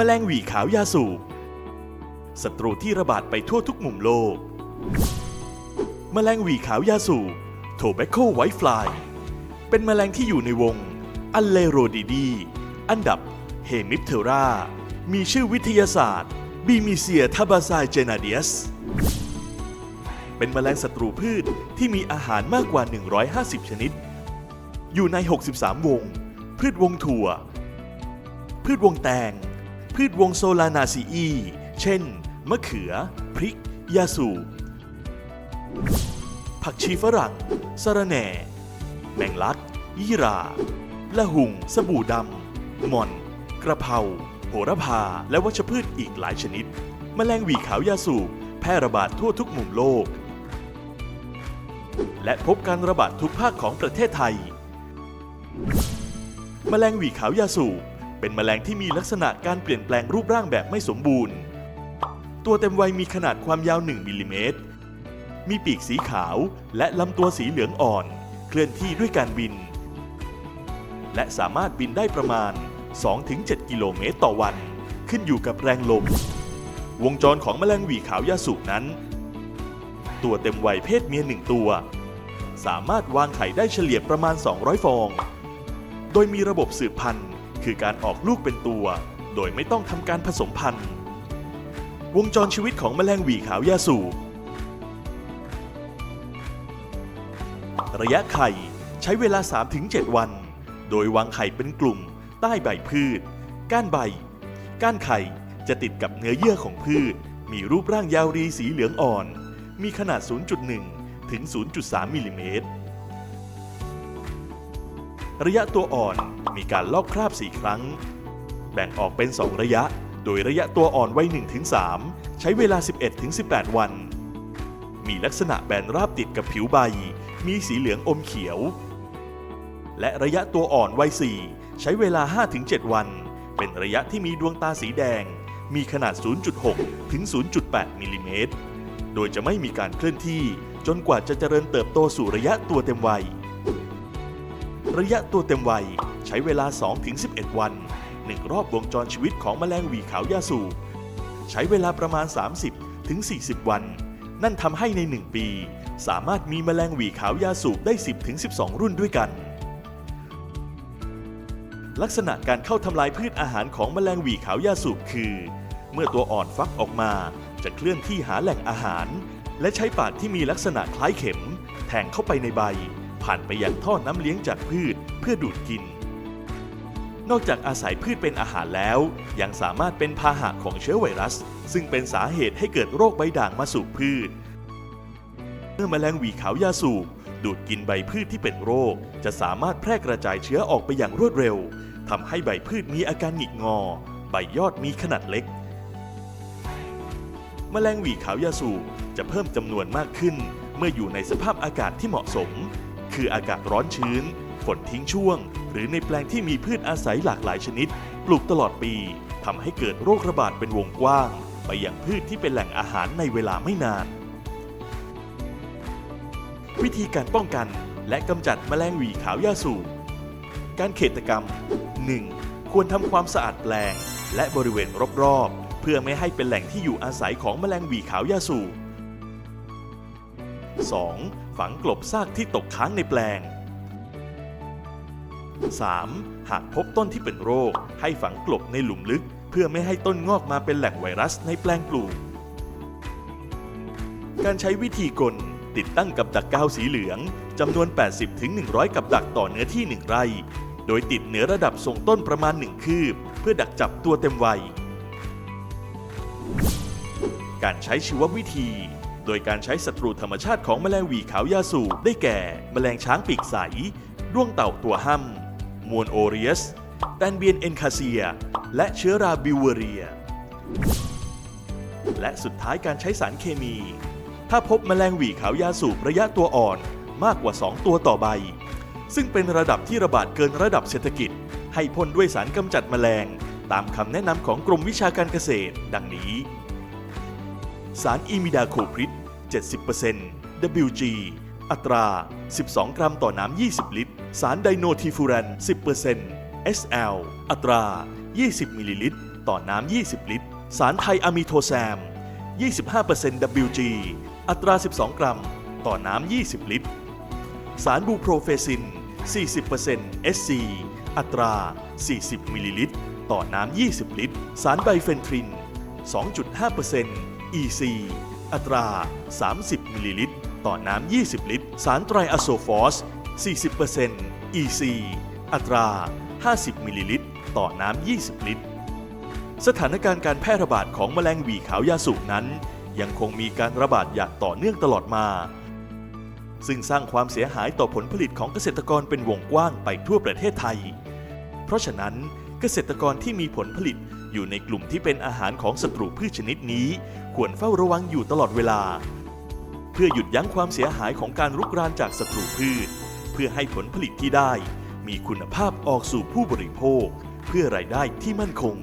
แมลงหวีขาวยาสูบศัตรูที่ระบาดไปทั่วทุกมุมโลก แมลงหวีขาวยาสูบโทแบคโคไวท์ฟลายเป็นแมลงที่อยู่ในวง อัลเลโรดีดี อันดับเฮมิปเทรามีชื่อวิทยาศาสตร์บีมิเซียทาบาซายเจนาเดียส เป็นแมลงศัตรูพืชที่มีอาหารมากกว่า 150 ชนิด อยู่ใน 63 วง พืชวงถั่ว พืชวงแตง พืชวงโซลานาซีอี เช่น มะเขือ พริก ยาสูบผักชีฝรั่งสะระแหน่ แมงลัก ยี่ราละหุงสบู่ดำหม่อน กระเพราโหระพา และวัชพืชอีกหลายชนิด แมลงหวีขาวยาสูบแพร่ระบาดทั่วทุกมุมโลก และพบการระบาดทุกภาคของประเทศไทย แมลงหวีขาวยาสูบ เป็นแมลงที่มีลักษณะการเปลี่ยนแปลงรูปร่างแบบไม่สมบูรณ์ ตัวเต็มวัยมีขนาดความยาว 1มิลลิเมตร มีปีกสีขาวและลำตัวสีเหลืองอ่อน เคลื่อนที่ด้วยการบิน และสามารถบินได้ประมาณ 2-7 กิโลเมตรต่อวัน ขึ้นอยู่กับแรงลม วงจรของแมลงหวีขาวยาสูบนั้น ตัวเต็มวัยเพศเมียหนึ่งตัว สามารถวางไข่ได้เฉลี่ยประมาณ 200 ฟอง โดยมีระบบสืบพันธุ์ คือการออกลูกเป็นตัว โดยไม่ต้องทำการผสมพันธุ์ วงจรชีวิตของแมลงหวีขาวยาสูบระยะไข่ใช้เวลา 3-7 วัน โดยวางไข่เป็นกลุ่ม ใต้ใบพืช ก้านใบ ก้านไข่จะติดกับเนื้อเยื่อของพืช มีรูปร่างยาวรีสีเหลืองอ่อน มีขนาด 0.1 ถึง 0.3 มิลลิเมตร ระยะตัวอ่อนมีการลอกคราบ 4 ครั้ง แบ่งออกเป็น 2 ระยะ โดยระยะตัวอ่อนวัย1-3 ใช้เวลา 11-18 วัน มีลักษณะแบนราบติดกับผิวใบ มีสีเหลืองอมเขียว และระยะตัวอ่อนวัย4ใช้เวลา 5-7 วัน เป็นระยะที่มีดวงตาสีแดง มีขนาด 0.6 ถึง 0.8 มิลลิเมตร โดยจะไม่มีการเคลื่อนที่จนกว่าจะเจริญเติบโตสู่ระยะตัวเต็มวัย ระยะตัวเต็มวัย ใช้เวลา 2-11 วันหนึ่งรอบวงจรชีวิตของแมลงหวีขาวยาสูบใช้เวลาประมาณ 30 ถึง 40 วัน นั่นทำให้ใน 1 ปี สามารถมีแมลงหวีขาวยาสูบได้ 10ถึง12 รุ่นด้วยกัน ลักษณะการเข้าทำลายพืชอาหารของแมลงหวีขาวยาสูบคือ เมื่อตัวอ่อนฟักออกมา จะเคลื่อนที่หาแหล่งอาหาร และใช้ปากที่มีลักษณะคล้ายเข็ม แทงเข้าไปในใบ ผ่านไปยังท่อน้ำเลี้ยงจากพืชเพื่อดูดกิน นอกจากอาศัยพืชเป็นอาหารแล้ว ยังสามารถเป็นพาหะของเชื้อไวรัส ซึ่งเป็นสาเหตุให้เกิดโรคใบด่างมาสู่พืช เมื่อแมลงหวีขาวยาสูบดูดกินใบพืชที่เป็นโรค จะสามารถแพร่กระจายเชื้อออกไปอย่างรวดเร็วทำให้ใบพืชมีอาการหงิกงอ ใบยอดมีขนาดเล็ก แมลงหวีขาวยาสูบจะเพิ่มจำนวนมากขึ้น เมื่ออยู่ในสภาพอากาศที่เหมาะสม คืออากาศร้อนชื้น ฝนทิ้งช่วง หรือในแปลงที่มีพืชอาศัยหลากหลายชนิด ปลูกตลอดปีทำให้เกิดโรคระบาดเป็นวงกว้าง ไปยังพืชที่เป็นแหล่งอาหารในเวลาไม่นาน วิธีการป้องกันและกำจัดแมลงหวีขาวยาสูบการเขตกรรม 1. ควรทำความสะอาดแปลง และบริเวณรอบๆ เพื่อไม่ให้เป็นแหล่งที่อยู่อาศัยของแมลงหวีขาวยาสูบ 2. ฝังกลบซากที่ตกค้างในแปลง 3. หากพบต้นที่เป็นโรค ให้ฝังกลบในหลุมลึก เพื่อไม่ให้ต้นงอกมาเป็นแหล่งไวรัสในแปลงปลูก การใช้วิธีกล ติดตั้งกับดักกาวสีเหลืองจำนวน 80-100 กับดักต่อเนื้อที่ 1 ไร่ โดยติดเหนือระดับทรงต้นประมาณ 1 คืบ เพื่อดักจับตัวเต็มวัย การใช้ชีววิธี โดยการใช้ศัตรูธรรมชาติของแมลงหวีขาวยาสูบได้แก่ แมลงช้างปีกใสด้วงเต่าตัวห้ำมวนโอเรียสแตนเบียนเอนคาเซีย และเชื้อราบิวเวอเรีย และสุดท้ายการใช้สารเคมี ถ้าพบแมลงหวีขาวยาสูบระยะตัวอ่อนมากกว่า 2 ตัวต่อใบ ซึ่งเป็นระดับที่ระบาดเกินระดับเศรษฐกิจ ให้พ่นด้วยสารกำจัดแมลง ตามคำแนะนำของกรมวิชาการเกษตร ดังนี้ สารอิมิดาโคพริด70% WG อัตรา 12 กรัมต่อน้ำ 20 ลิตร สารไดโนทีฟูแรน10% SL อัตรา 20 มิลลิลิตร ต่อน้ำ 20 ลิตร สารไทอะมิโทแซม 25% WG อัตรา 12 กรัม ต่อน้ำ 20 ลิตร สารบูโปรเฟซิน 40% SC อัตรา 40 มิลลิลิตร ต่อน้ำ 20 ลิตร สารไบเฟนทริน 2.5% EC อัตรา 30 มิลลิลิตร ต่อน้ำ 20 ลิตร สารไตรอะโซฟอส 40% EC อัตรา 50 มิลลิลิตร ต่อน้ำ 20 ลิตร สถานการณ์การแพร่ระบาดของแมลงหวีขาวยาสูบนั้น ยังคงมีการระบาดอย่างต่อเนื่องตลอดมา ซึ่งสร้างความเสียหายต่อผลผลิตของเกษตรกรเป็นวงกว้างไปทั่วประเทศไทย เพราะฉะนั้นเกษตรกรที่มีผลผลิตอยู่ในกลุ่มที่เป็นอาหารของศัตรูพืชชนิดนี้ ควรเฝ้าระวังอยู่ตลอดเวลา เพื่อหยุดยั้งความเสียหายของการรุกรานจากศัตรูพืช เพื่อให้ผลผลิตที่ได้ มีคุณภาพออกสู่ผู้บริโภค เพื่อรายได้ที่มั่นคง